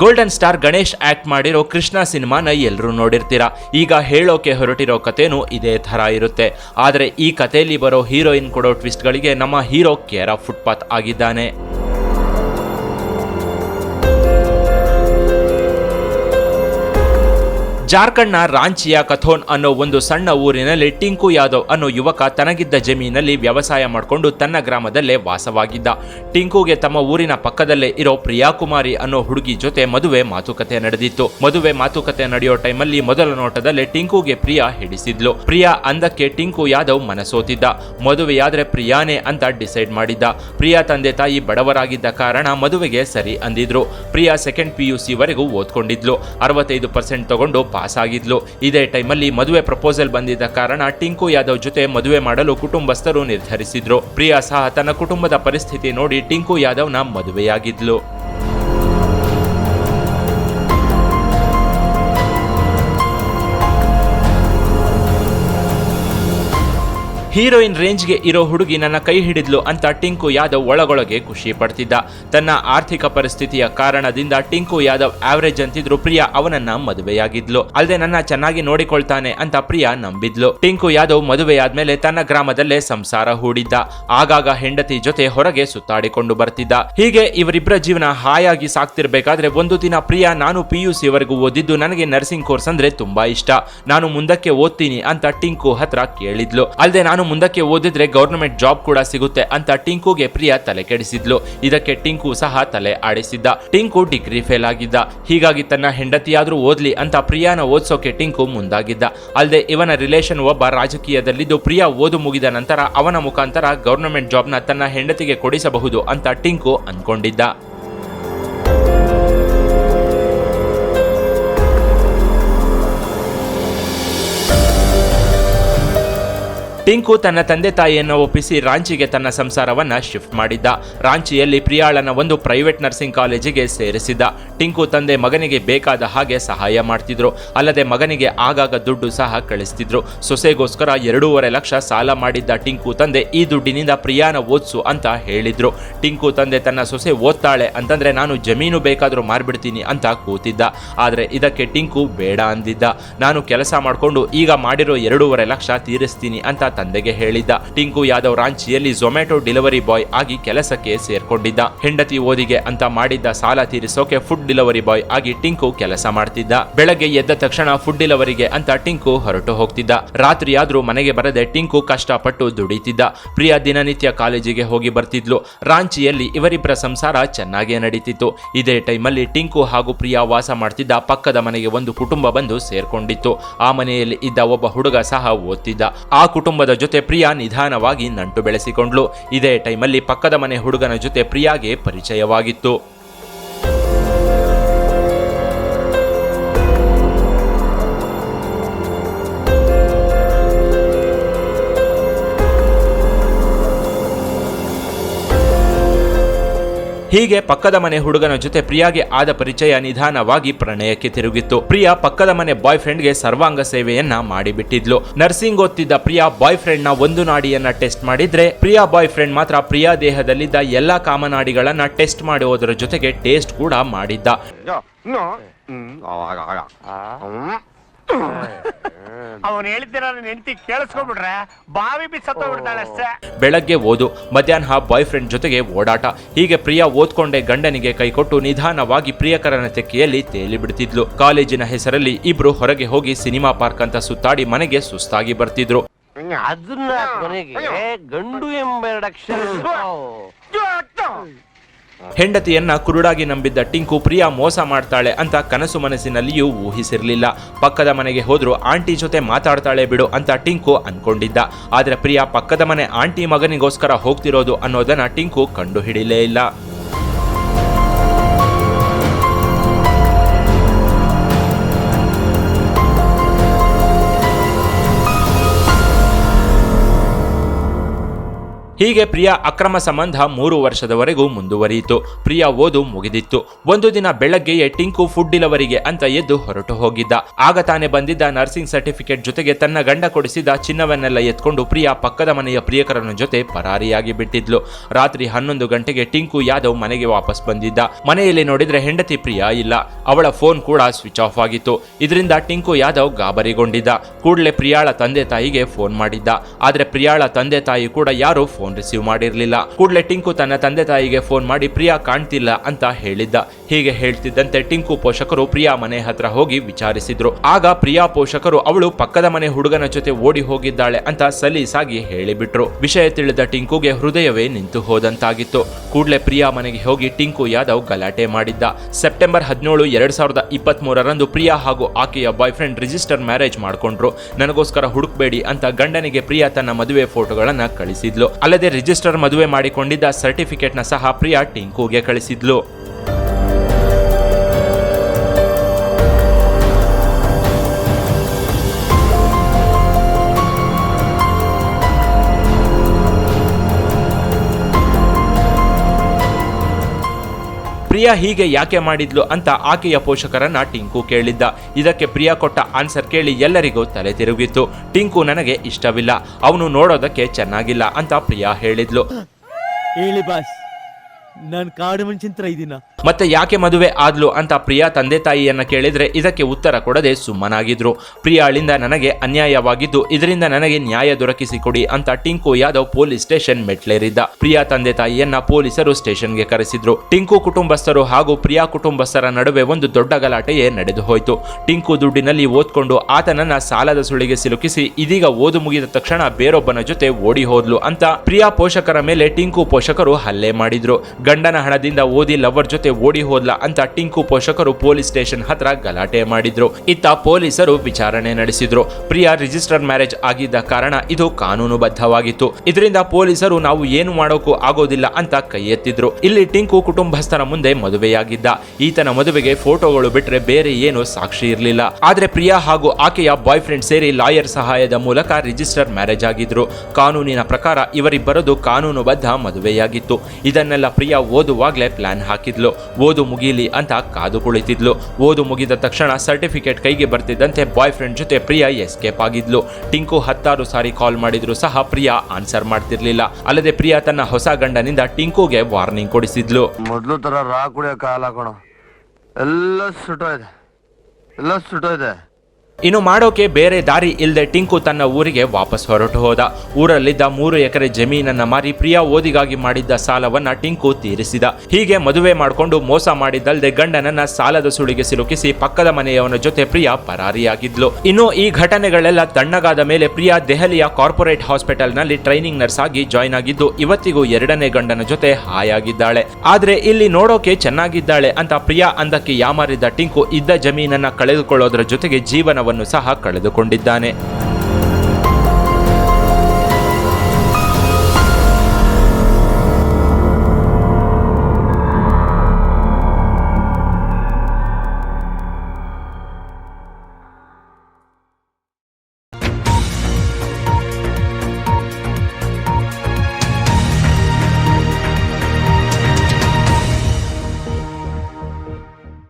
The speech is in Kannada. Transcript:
ಗೋಲ್ಡನ್ ಸ್ಟಾರ್ ಗಣೇಶ್ ಆಕ್ಟ್ ಮಾಡಿರೋ ಕೃಷ್ಣ ಸಿನಿಮಾನ ಎಲ್ಲರೂ ನೋಡಿರ್ತೀರಾ. ಈಗ ಹೇಳೋಕೆ ಹೊರಟಿರೋ ಕಥೆನೂ ಇದೇ ಥರ ಇರುತ್ತೆ. ಆದರೆ ಈ ಕಥೆಯಲ್ಲಿ ಬರೋ ಹೀರೋಯಿನ್ ಕೊಡೋ ಟ್ವಿಸ್ಟ್ಗಳಿಗೆ ನಮ್ಮ ಹೀರೋ ಕೇರ ಫುಟ್ಪಾತ್ ಆಗಿದ್ದಾನೆ. ಜಾರ್ಖಂಡ್ನ ರಾಂಚಿಯ ಕಥೋನ್ ಅನ್ನೋ ಒಂದು ಸಣ್ಣ ಊರಿನಲ್ಲಿ ಟಿಂಕು ಯಾದವ್ ಅನ್ನೋ ಯುವಕ ತನಗಿದ್ದ ಜಮೀನಲ್ಲಿ ವ್ಯವಸಾಯ ಮಾಡಿಕೊಂಡು ತನ್ನ ಗ್ರಾಮದಲ್ಲೇ ವಾಸವಾಗಿದ್ದ. ಟಿಂಕುಗೆ ತಮ್ಮ ಊರಿನ ಪಕ್ಕದಲ್ಲೇ ಇರೋ ಪ್ರಿಯಾಕುಮಾರಿ ಅನ್ನೋ ಹುಡುಗಿ ಜೊತೆ ಮದುವೆ ಮಾತುಕತೆ ನಡೆದಿತ್ತು. ಮದುವೆ ಮಾತುಕತೆ ನಡೆಯೋ ಟೈಮಲ್ಲಿ ಮೊದಲ ನೋಟದಲ್ಲೇ ಟಿಂಕುಗೆ ಪ್ರಿಯಾ ಹಿಡಿಸಿದ್ಲು. ಪ್ರಿಯಾ ಅಂದಕ್ಕೆ ಟಿಂಕು ಯಾದವ್ ಮನಸೋತಿದ್ದ. ಮದುವೆಯಾದ್ರೆ ಪ್ರಿಯಾನೇ ಅಂತ ಡಿಸೈಡ್ ಮಾಡಿದ್ದ. ಪ್ರಿಯಾ ತಂದೆ ತಾಯಿ ಬಡವರಾಗಿದ್ದ ಕಾರಣ ಮದುವೆಗೆ ಸರಿ ಅಂದಿದ್ರು. Priya second P U C ವರೆಗೂ ಓದ್ಕೊಂಡಿದ್ಲು. ಅರವತ್ತೈದು ಪರ್ಸೆಂಟ್ ತಗೊಂಡು ಪಾಸ್ ಆಗಿದ್ಲು. ಇದೇ ಟೈಮಲ್ಲಿ ಮದುವೆ ಪ್ರಪೋಸಲ್ ಬಂದಿದ್ದ ಕಾರಣ ಟಿಂಕು ಯಾದವ್ ಜೊತೆ ಮದುವೆ ಮಾಡಲು ಕುಟುಂಬಸ್ಥರು ನಿರ್ಧರಿಸಿದ್ರು. ಪ್ರಿಯಾ ಸಹ ತನ್ನ ಕುಟುಂಬದ ಪರಿಸ್ಥಿತಿ ನೋಡಿ ಟಿಂಕು ಯಾದವ್ನ ಮದುವೆಯಾಗಿದ್ಲು. ಹೀರೋಯಿನ್ ರೇಂಜ್ಗೆ ಇರೋ ಹುಡುಗಿ ನನ್ನ ಕೈ ಹಿಡಿದ್ಲು ಅಂತ ಟಿಂಕು ಯಾದವ್ ಒಳಗೊಳಗೆ ಖುಷಿ ಪಡ್ತಿದ್ದ. ತನ್ನ ಆರ್ಥಿಕ ಪರಿಸ್ಥಿತಿಯ ಕಾರಣದಿಂದ ಟಿಂಕು ಯಾದವ್ ಆವರೇಜ್ ಅಂತಿದ್ರು ಪ್ರಿಯಾ ಅವನನ್ನ ಮದುವೆಯಾಗಿದ್ಲು. ಅಲ್ಲದೆ ನನ್ನ ಚೆನ್ನಾಗಿ ನೋಡಿಕೊಳ್ತಾನೆ ಅಂತ ಪ್ರಿಯಾ ನಂಬಿದ್ಲು. ಟಿಂಕು ಯಾದವ್ ಮದುವೆಯಾದ್ಮೇಲೆ ತನ್ನ ಗ್ರಾಮದಲ್ಲೇ ಸಂಸಾರ ಹೂಡಿದ್ದ. ಆಗಾಗ ಹೆಂಡತಿ ಜೊತೆ ಹೊರಗೆ ಸುತ್ತಾಡಿಕೊಂಡು ಬರ್ತಿದ್ದ. ಹೀಗೆ ಇವರಿಬ್ಬರ ಜೀವನ ಹಾಯಾಗಿ ಸಾಕ್ತಿರ್ಬೇಕಾದ್ರೆ ಒಂದು ದಿನ ಪ್ರಿಯಾ ನಾನು ಪಿ ಯು ಸಿವರೆಗೂ ಓದಿದ್ದು ನನಗೆ ನರ್ಸಿಂಗ್ ಕೋರ್ಸ್ ಅಂದ್ರೆ ತುಂಬಾ ಇಷ್ಟ. ನಾನು ಮುಂದಕ್ಕೆ ಓದ್ತೀನಿ ಅಂತ ಟಿಂಕು ಹತ್ರ ಕೇಳಿದ್ಲು. ಅಲ್ಲದೆ ನಾನು ಮುಂದಕ್ಕೆ ಓದಿದ್ರೆ ಗೌರ್ಮೆಂಟ್ ಜಾಬ್ ಕೂಡ ಸಿಗುತ್ತೆ ಅಂತ ಟಿಂಕುಗೆ ಪ್ರಿಯಾ ತಲೆ ಕೆಡಿಸಿದ್ಲು. ಇದಕ್ಕೆ ಟಿಂಕು ಸಹ ತಲೆ ಆಡಿಸಿದ್ದ. ಟಿಂಕು ಡಿಗ್ರಿ ಫೇಲ್ ಆಗಿದ್ದ. ಹೀಗಾಗಿ ತನ್ನ ಹೆಂಡತಿಯಾದ್ರೂ ಓದ್ಲಿ ಅಂತ ಪ್ರಿಯಾನ ಓದ್ಸೋಕೆ ಟಿಂಕು ಮುಂದಾಗಿದ್ದ. ಅಲ್ಲದೆ ಇವನ ರಿಲೇಷನ್ ಒಬ್ಬ ರಾಜಕೀಯದಲ್ಲಿದ್ದು ಪ್ರಿಯಾ ಓದು ಮುಗಿದ ನಂತರ ಅವನ ಮುಖಾಂತರ ಗೌರ್ಮೆಂಟ್ ಜಾಬ್ನ ತನ್ನ ಹೆಂಡತಿಗೆ ಕೊಡಿಸಬಹುದು ಅಂತ ಟಿಂಕು ಅನ್ಕೊಂಡಿದ್ದ ಟಿಂಕು ತನ್ನ ತಂದೆ ತಾಯಿಯನ್ನು ಒಪ್ಪಿಸಿ ರಾಂಚಿಗೆ ತನ್ನ ಸಂಸಾರವನ್ನ ಶಿಫ್ಟ್ ಮಾಡಿದ್ದ. ರಾಂಚಿಯಲ್ಲಿ ಪ್ರಿಯಾಳನ ಒಂದು ಪ್ರೈವೇಟ್ ನರ್ಸಿಂಗ್ ಕಾಲೇಜಿಗೆ ಸೇರಿಸಿದ್ದ ಟಿಂಕು ತಂದೆ ಮಗನಿಗೆ ಬೇಕಾದ ಹಾಗೆ ಸಹಾಯ ಮಾಡ್ತಿದ್ರು. ಅಲ್ಲದೆ ಮಗನಿಗೆ ಆಗಾಗ ದುಡ್ಡು ಸಹ ಕಳಿಸ್ತಿದ್ರು. ಸೊಸೆಗೋಸ್ಕರ ಎರಡೂವರೆ ಲಕ್ಷ ಸಾಲ ಮಾಡಿದ್ದ ಟಿಂಕು ತಂದೆ ಈ ದುಡ್ಡಿನಿಂದ ಪ್ರಿಯಾನ ಓದ್ಸು ಅಂತ ಹೇಳಿದ್ರು. ಟಿಂಕು ತಂದೆ ತನ್ನ ಸೊಸೆ ಓದ್ತಾಳೆ ಅಂತಂದ್ರೆ ನಾನು ಜಮೀನು ಬೇಕಾದರೂ ಮಾರ್ಬಿಡ್ತೀನಿ ಅಂತ ಕೂತಿದ್ದ. ಆದರೆ ಇದಕ್ಕೆ ಟಿಂಕು ಬೇಡ ಅಂದಿದ್ದ. ನಾನು ಕೆಲಸ ಮಾಡಿಕೊಂಡು ಈಗ ಮಾಡಿರೋ ಎರಡೂವರೆ ಲಕ್ಷ ತೀರಿಸ್ತೀನಿ ಅಂತ ತಂದೆಗೆ ಹೇಳಿದ್ದ. ಟಿಂಕು ಯಾದವ್ ರಾಂಚಿಯಲ್ಲಿ ಝೊಮ್ಯಾಟೊ ಡೆಲಿವರಿ ಬಾಯ್ ಆಗಿ ಕೆಲಸಕ್ಕೆ ಸೇರ್ಕೊಂಡಿದ್ದ. ಹೆಂಡತಿ ಓದಿಗೆ ಅಂತ ಮಾಡಿದ್ದ ಸಾಲ ತೀರಿಸೋಕೆ ಫುಡ್ ಡೆಲಿವರಿ ಬಾಯ್ ಆಗಿ ಟಿಂಕು ಕೆಲಸ ಮಾಡ್ತಿದ್ದ. ಬೆಳಗ್ಗೆ ಎದ್ದ ತಕ್ಷಣ ಫುಡ್ ಡೆಲಿವರಿಗೆ ಅಂತ ಟಿಂಕು ಹೊರಟು ಹೋಗ್ತಿದ್ದ. ರಾತ್ರಿಯಾದ್ರೂ ಮನೆಗೆ ಬರದೆ ಟಿಂಕು ಕಷ್ಟಪಟ್ಟು ದುಡಿತಿದ್ದ. ಪ್ರಿಯ ದಿನನಿತ್ಯ ಕಾಲೇಜಿಗೆ ಹೋಗಿ ಬರ್ತಿದ್ಲು. ರಾಂಚಿಯಲ್ಲಿ ಇವರಿಬ್ಬರ ಸಂಸಾರ ಚೆನ್ನಾಗೇ ನಡೀತಿತ್ತು. ಇದೇ ಟೈಮಲ್ಲಿ ಟಿಂಕು ಹಾಗೂ ಪ್ರಿಯಾ ವಾಸ ಮಾಡ್ತಿದ್ದ ಪಕ್ಕದ ಮನೆಗೆ ಒಂದು ಕುಟುಂಬ ಬಂದು ಸೇರ್ಕೊಂಡಿತ್ತು. ಆ ಮನೆಯಲ್ಲಿ ಇದ್ದ ಒಬ್ಬ ಹುಡುಗ ಸಹ ಓದ್ತಿದ್ದ. ಆ ಕುಟುಂಬದ ಜೊತೆ ಪ್ರಿಯಾ ನಿಧಾನವಾಗಿ ನಂಟು ಬೆಳೆಸಿಕೊಂಡ್ಲು ಇದೇ ಟೈಮಲ್ಲಿ ಪಕ್ಕದ ಮನೆ ಹುಡುಗನ ಜೊತೆ ಪ್ರಿಯಾಗೆ ಪರಿಚಯವಾಗಿತ್ತು. ಹೀಗೆ ಪಕ್ಕದ ಮನೆ ಹುಡುಗನ ಜೊತೆ ಪ್ರಿಯಾಗೆ ಆದ ಪರಿಚಯ ನಿಧಾನವಾಗಿ ಪ್ರಣಯಕ್ಕೆ ತಿರುಗಿತ್ತು ಪ್ರಿಯಾ ಪಕ್ಕದ ಮನೆ ಬಾಯ್ ಫ್ರೆಂಡ್ಗೆ ಸರ್ವಾಂಗ ಸೇವೆಯನ್ನ ಮಾಡಿಬಿಟ್ಟಿದ್ಲು ನರ್ಸಿಂಗ್ ಓದ್ತಿದ್ದ ಪ್ರಿಯಾ ಬಾಯ್ ಫ್ರೆಂಡ್ನ ಒಂದು ನಾಡಿಯನ್ನ ಟೆಸ್ಟ್ ಮಾಡಿದ್ರೆ ಪ್ರಿಯಾ ಬಾಯ್ ಫ್ರೆಂಡ್ ಮಾತ್ರ ಪ್ರಿಯಾ ದೇಹದಲ್ಲಿದ್ದ ಎಲ್ಲಾ ಕಾಮನಾಡಿಗಳನ್ನ ಟೆಸ್ಟ್ ಮಾಡುವುದರ ಜೊತೆಗೆ ಟೇಸ್ಟ್ ಕೂಡ ಮಾಡಿದ್ದ ಅವನು ಹೇಳ್ತೀರ ನನ್ನ ಹೆಂಡತಿ ಕೇಳಿಸ್ಕೊಂಡ್ಬಿಟ್ರೆ ಬಾವಿ ಸತ್ತೋಗ್ಬಿಡ್ತಾಳೆ ಅಷ್ಟೇ. ಬೆಳಗ್ಗೆ ಓದು ಮಧ್ಯಾಹ್ನ ಬಾಯ್ ಫ್ರೆಂಡ್ ಜೊತೆಗೆ ಓಡಾಟ. ಹೀಗೆ ಪ್ರಿಯಾ ಓದ್ಕೊಂಡೆ ಗಂಡನಿಗೆ ಕೈಕೊಟ್ಟು ನಿಧಾನವಾಗಿ ಪ್ರಿಯಕರನ ತೆಕ್ಕೆಯಲ್ಲಿ ತೇಲಿ ಬಿಡ್ತಿದ್ಲು. ಕಾಲೇಜಿನ ಹೆಸರಲ್ಲಿ ಇಬ್ರು ಹೊರಗೆ ಹೋಗಿ ಸಿನಿಮಾ ಪಾರ್ಕ್ ಅಂತ ಸುತ್ತಾಡಿ ಮನೆಗೆ ಸುಸ್ತಾಗಿ ಬರ್ತಿದ್ರು. ಅದನ್ನ ಕೊನೆಗೆ ಗಂಡು ಎಂಬ ಎರಡು ಅಕ್ಷರ ಹೆಂಡತಿಯನ್ನ ಕುರುಡಾಗಿ ನಂಬಿದ್ದ ಟಿಂಕು ಪ್ರಿಯಾ ಮೋಸ ಮಾಡ್ತಾಳೆ ಅಂತ ಕನಸು ಮನಸ್ಸಿನಲ್ಲಿಯೂ ಊಹಿಸಿರಲಿಲ್ಲ. ಪಕ್ಕದ ಮನೆಗೆ ಹೋದ್ರು ಆಂಟಿ ಜೊತೆ ಮಾತಾಡ್ತಾಳೆ ಬಿಡು ಅಂತ ಟಿಂಕು ಅನ್ಕೊಂಡಿದ್ದ. ಆದರೆ ಪ್ರಿಯಾ ಪಕ್ಕದ ಮನೆ ಆಂಟಿ ಮಗನಿಗೋಸ್ಕರ ಹೋಗ್ತಿರೋದು ಅನ್ನೋದನ್ನ ಟಿಂಕು ಕಂಡು ಹಿಡಿಲೇ ಇಲ್ಲ. ಹೀಗೆ ಪ್ರಿಯಾ ಅಕ್ರಮ ಸಂಬಂಧ ಮೂರು ವರ್ಷದವರೆಗೂ ಮುಂದುವರಿಯಿತು. ಪ್ರಿಯಾ ಓದು ಮುಗಿದಿತ್ತು. ಒಂದು ದಿನ ಬೆಳಗ್ಗೆಯೇ ಟಿಂಕು ಫುಡ್ ಡಿಲವರಿಗೆ ಅಂತ ಎದ್ದು ಹೊರಟು ಹೋಗಿದ್ದ. ಆಗ ತಾನೇ ಬಂದಿದ್ದ ನರ್ಸಿಂಗ್ ಸರ್ಟಿಫಿಕೇಟ್ ಜೊತೆಗೆ ತನ್ನ ಗಂಡ ಕೊಡಿಸಿದ ಚಿನ್ನವನ್ನೆಲ್ಲ ಎತ್ಕೊಂಡು ಪ್ರಿಯಾ ಪಕ್ಕದ ಮನೆಯ ಪ್ರಿಯಕರನ ಜೊತೆ ಪರಾರಿಯಾಗಿ ಬಿಟ್ಟಿದ್ಲು. ರಾತ್ರಿ ಹನ್ನೊಂದು ಗಂಟೆಗೆ ಟಿಂಕು ಯಾದವ್ ಮನೆಗೆ ವಾಪಸ್ ಬಂದಿದ್ದ. ಮನೆಯಲ್ಲಿ ನೋಡಿದ್ರೆ ಹೆಂಡತಿ ಪ್ರಿಯಾ ಇಲ್ಲ. ಅವಳ ಫೋನ್ ಕೂಡ ಸ್ವಿಚ್ ಆಫ್ ಆಗಿತ್ತು. ಇದರಿಂದ ಟಿಂಕು ಯಾದವ್ ಗಾಬರಿಗೊಂಡಿದ್ದ. ಕೂಡಲೇ ಪ್ರಿಯಾಳ ತಂದೆ ತಾಯಿಗೆ ಫೋನ್ ಮಾಡಿದ್ದ. ಆದ್ರೆ ಪ್ರಿಯಾಳ ತಂದೆ ತಾಯಿ ಕೂಡ ಯಾರು ಫೋನ್ ರಿಸೀವ್ ಮಾಡಿರಲಿಲ್ಲ. ಕೂಡಲೇ ಟಿಂಕು ತನ್ನ ತಂದೆ ತಾಯಿಗೆ ಫೋನ್ ಮಾಡಿ, ಪ್ರಿಯಾ ಕಾಣ್ತಿಲ್ಲ ಅಂತ ಹೇಳಿದ್ದ. ಹೀಗೆ ಹೇಳ್ತಿದ್ದಂತೆ ಟಿಂಕು ಪೋಷಕರು ಪ್ರಿಯಾ ಮನೆ ಹತ್ರ ಹೋಗಿ ವಿಚಾರಿಸಿದ್ರು. ಆಗ ಪ್ರಿಯಾ ಪೋಷಕರು, ಅವಳು ಪಕ್ಕದ ಮನೆ ಹುಡುಗನ ಜೊತೆ ಓಡಿ ಹೋಗಿದ್ದಾಳೆ ಅಂತ ಸಲೀಸಾಗಿ ಹೇಳಿಬಿಟ್ರು. ವಿಷಯ ತಿಳಿದ ಟಿಂಕುಗೆ ಹೃದಯವೇ ನಿಂತು ಹೋದಂತಾಗಿತ್ತು. ಕೂಡಲೇ ಪ್ರಿಯಾ ಮನೆಗೆ ಹೋಗಿ ಟಿಂಕು ಯಾದವ್ ಗಲಾಟೆ ಮಾಡಿದ್ದ. ಸೆಪ್ಟೆಂಬರ್ ಹದಿನೇಳು, ಎರಡ್ ಸಾವಿರದ ಇಪ್ಪತ್ತ್ ಮೂರರಂದು ಪ್ರಿಯಾ ಹಾಗೂ ಆಕೆಯ ಬಾಯ್ ಫ್ರೆಂಡ್ ರಿಜಿಸ್ಟರ್ ಮ್ಯಾರೇಜ್ ಮಾಡ್ಕೊಂಡ್ರು. ನನಗೋಸ್ಕರ ಹುಡುಕ್ಬೇಡಿ ಅಂತ ಗಂಡನಿಗೆ ಪ್ರಿಯಾ ತನ್ನ ಮದುವೆ ಫೋಟೋಗಳನ್ನ ಕಳಿಸಿದ್ಲು. ಅಲ್ಲದೆ ರಿಜಿಸ್ಟರ್ ಮದುವೆ ಮಾಡಿಕೊಂಡಿದ್ದ ಸರ್ಟಿಫಿಕೇಟ್ನ ಸಹ ಪ್ರಿಯಾ ಟಿಂಕುಗೆ ಕಳಿಸಿದ್ಲು. ಪ್ರಿಯಾ ಹೀಗೆ ಯಾಕೆ ಮಾಡಿದ್ಲು ಅಂತ ಆಕೆಯ ಪೋಷಕರನ್ನ ಟಿಂಕು ಕೇಳಿದ್ದ. ಇದಕ್ಕೆ ಪ್ರಿಯಾ ಕೊಟ್ಟ ಆನ್ಸರ್ ಕೇಳಿ ಎಲ್ಲರಿಗೂ ತಲೆ ತಿರುಗಿತ್ತು. ಟಿಂಕು ನನಗೆ ಇಷ್ಟವಿಲ್ಲ. ಅವನು ನೋಡೋದಕ್ಕೆ ಚೆನ್ನಾಗಿಲ್ಲ ಅಂತ ಪ್ರಿಯಾ ಹೇಳಿದ್ಲು. ಹೇಳಿ ಬಾಸ್. ನಾನು ಕಾಡು ಮುಂಚಿನ ಇದ್ದೀನ ಮತ್ತೆ ಯಾಕೆ ಮದುವೆ ಆದ್ಲು ಅಂತ ಪ್ರಿಯಾ ತಂದೆ ತಾಯಿಯನ್ನ ಕೇಳಿದ್ರೆ ಇದಕ್ಕೆ ಉತ್ತರ ಕೊಡದೆ ಸುಮ್ಮನಾಗಿದ್ರು. ಪ್ರಿಯಾಳಿಂದ ನನಗೆ ಅನ್ಯಾಯವಾಗಿದ್ದು, ಇದರಿಂದ ನನಗೆ ನ್ಯಾಯ ದೊರಕಿಸಿ ಕೊಡಿ ಅಂತ ಟಿಂಕು ಯಾದವ್ ಪೊಲೀಸ್ ಸ್ಟೇಷನ್ ಮೆಟ್ಲೇರಿದ್ದ. ಪ್ರಿಯಾ ತಂದೆ ತಾಯಿಯನ್ನ ಪೊಲೀಸರು ಸ್ಟೇಷನ್ಗೆ ಕರೆಸಿದ್ರು. ಟಿಂಕು ಕುಟುಂಬಸ್ಥರು ಹಾಗೂ ಪ್ರಿಯಾ ಕುಟುಂಬಸ್ಥರ ನಡುವೆ ಒಂದು ದೊಡ್ಡ ಗಲಾಟೆಯೇ ನಡೆದು ಹೋಯಿತು. ಟಿಂಕು ದುಡ್ಡಿನಲ್ಲಿ ಓದ್ಕೊಂಡು ಆತನನ್ನ ಸಾಲದ ಸುಳಿಗೆ ಸಿಲುಕಿಸಿ ಇದೀಗ ಓದು ಮುಗಿದ ತಕ್ಷಣ ಬೇರೊಬ್ಬನ ಜೊತೆ ಓಡಿ ಹೋದ್ಲು ಅಂತ ಪ್ರಿಯಾ ಪೋಷಕರ ಮೇಲೆ ಟಿಂಕು ಪೋಷಕರು ಹಲ್ಲೆ ಮಾಡಿದ್ರು. ಗಂಡನ ಹಣದಿಂದ ಓದಿ ಲವರ್ ಜೊತೆ ಓಡಿ ಹೋದ್ಲ ಅಂತ ಟಿಂಕು ಪೋಷಕರು ಪೊಲೀಸ್ ಸ್ಟೇಷನ್ ಹತ್ರ ಗಲಾಟೆ ಮಾಡಿದ್ರು. ಇತ್ತ ಪೊಲೀಸರು ವಿಚಾರಣೆ ನಡೆಸಿದ್ರು. ಪ್ರಿಯಾ ರಿಜಿಸ್ಟರ್ ಮ್ಯಾರೇಜ್ ಆಗಿದ್ದ ಕಾರಣ ಇದು ಕಾನೂನುಬದ್ಧವಾಗಿತ್ತು. ಇದರಿಂದ ಪೊಲೀಸರು ನಾವು ಏನು ಮಾಡೋಕ್ಕೂ ಆಗೋದಿಲ್ಲ ಅಂತ ಕೈ ಎತ್ತಿದ್ರು. ಇಲ್ಲಿ ಟಿಂಕು ಕುಟುಂಬಸ್ಥರ ಮುಂದೆ ಮದುವೆಯಾಗಿದ್ದ. ಈತನ ಮದುವೆಗೆ ಫೋಟೋಗಳು ಬಿಟ್ರೆ ಬೇರೆ ಏನು ಸಾಕ್ಷಿ ಇರಲಿಲ್ಲ. ಆದ್ರೆ ಪ್ರಿಯಾ ಹಾಗೂ ಆಕೆಯ ಬಾಯ್ ಫ್ರೆಂಡ್ ಸೇರಿ ಲಾಯರ್ ಸಹಾಯದ ಮೂಲಕ ರಿಜಿಸ್ಟರ್ ಮ್ಯಾರೇಜ್ ಆಗಿದ್ರು. ಕಾನೂನಿನ ಪ್ರಕಾರ ಇವರಿಬ್ಬರದು ಕಾನೂನುಬದ್ಧ ಮದುವೆಯಾಗಿತ್ತು. ಇದನ್ನೆಲ್ಲ ಪ್ರಿಯಾ ಓದುವಾಗ್ಲೇ ಪ್ಲಾನ್ ಹಾಕಿದ್ಲು. ಓದು ಮುಗೀಲಿ ಅಂತ ಕಾದು ಕುಳಿತಿದ್ಲು. ಓದು ಮುಗಿದ ತಕ್ಷಣ ಸರ್ಟಿಫಿಕೇಟ್ ಕೈಗೆ ಬರ್ತಿದ್ದಂತೆ ಬಾಯ್ ಫ್ರೆಂಡ್ ಜೊತೆ ಪ್ರಿಯಾ ಎಸ್ಕೇಪ್ ಆಗಿದ್ಲು. ಟಿಂಕು ಹತ್ತಾರು ಸಾರಿ ಕಾಲ್ ಮಾಡಿದ್ರು ಸಹ ಪ್ರಿಯಾ ಆನ್ಸರ್ ಮಾಡ್ತಿರ್ಲಿಲ್ಲ. ಅಲ್ಲದೆ ಪ್ರಿಯಾ ತನ್ನ ಹೊಸ ಗಂಡನಿಂದ ಟಿಂಕುಗೆ ವಾರ್ನಿಂಗ್ ಕೊಡಿಸಿದ್ಲು. ಮೊದಲು ತರ ರಾ ಕುಡಿಯೋ ಕಾಲ ಎಲ್ಲ ಎಲ್ಲ ಇದೆ ಎಲ್ಲ ಸುಟ್ಟೋಯ್ದೆ. ಇನ್ನು ಮಾಡೋಕೆ ಬೇರೆ ದಾರಿ ಇಲ್ಲದೆ ಟಿಂಕು ತನ್ನ ಊರಿಗೆ ವಾಪಸ್ ಹೊರಟು ಹೋದ. ಊರಲ್ಲಿದ್ದ ಮೂರು ಎಕರೆ ಜಮೀನನ್ನ ಮಾರಿ ಪ್ರಿಯಾ ಓದಿಗಾಗಿ ಮಾಡಿದ್ದ ಸಾಲವನ್ನ ಟಿಂಕು ತೀರಿಸಿದ. ಹೀಗೆ ಮದುವೆ ಮಾಡಿಕೊಂಡು ಮೋಸ ಮಾಡಿದ್ದಲ್ಲದೆ ಗಂಡನನ್ನ ಸಾಲದ ಸುಳಿಗೆ ಸಿಲುಕಿಸಿ ಪಕ್ಕದ ಮನೆಯವನ ಜೊತೆ ಪ್ರಿಯಾ ಪರಾರಿಯಾಗಿದ್ಲು. ಇನ್ನು ಈ ಘಟನೆಗಳೆಲ್ಲ ತಣ್ಣಗಾದ ಮೇಲೆ ಪ್ರಿಯಾ ದೆಹಲಿಯ ಕಾರ್ಪೊರೇಟ್ ಹಾಸ್ಪಿಟಲ್ನಲ್ಲಿ ಟ್ರೈನಿಂಗ್ ನರ್ಸ್ ಆಗಿ ಜಾಯ್ನ್ ಆಗಿದ್ದು, ಇವತ್ತಿಗೂ ಎರಡನೇ ಗಂಡನ ಜೊತೆ ಹಾಯಾಗಿದ್ದಾಳೆ. ಆದ್ರೆ ಇಲ್ಲಿ ನೋಡೋಕೆ ಚೆನ್ನಾಗಿದ್ದಾಳೆ ಅಂತ ಪ್ರಿಯಾ ಅಂದಕ್ಕೆ ಯಾಮಾರಿದ್ದ ಟಿಂಕು ಇದ್ದ ಜಮೀನನ್ನ ಕಳೆದುಕೊಳ್ಳೋದ್ರ ಜೊತೆಗೆ ಜೀವನವನ್ನು ಸಹ ಕಳೆದುಕೊಂಡಿದ್ದಾನೆ.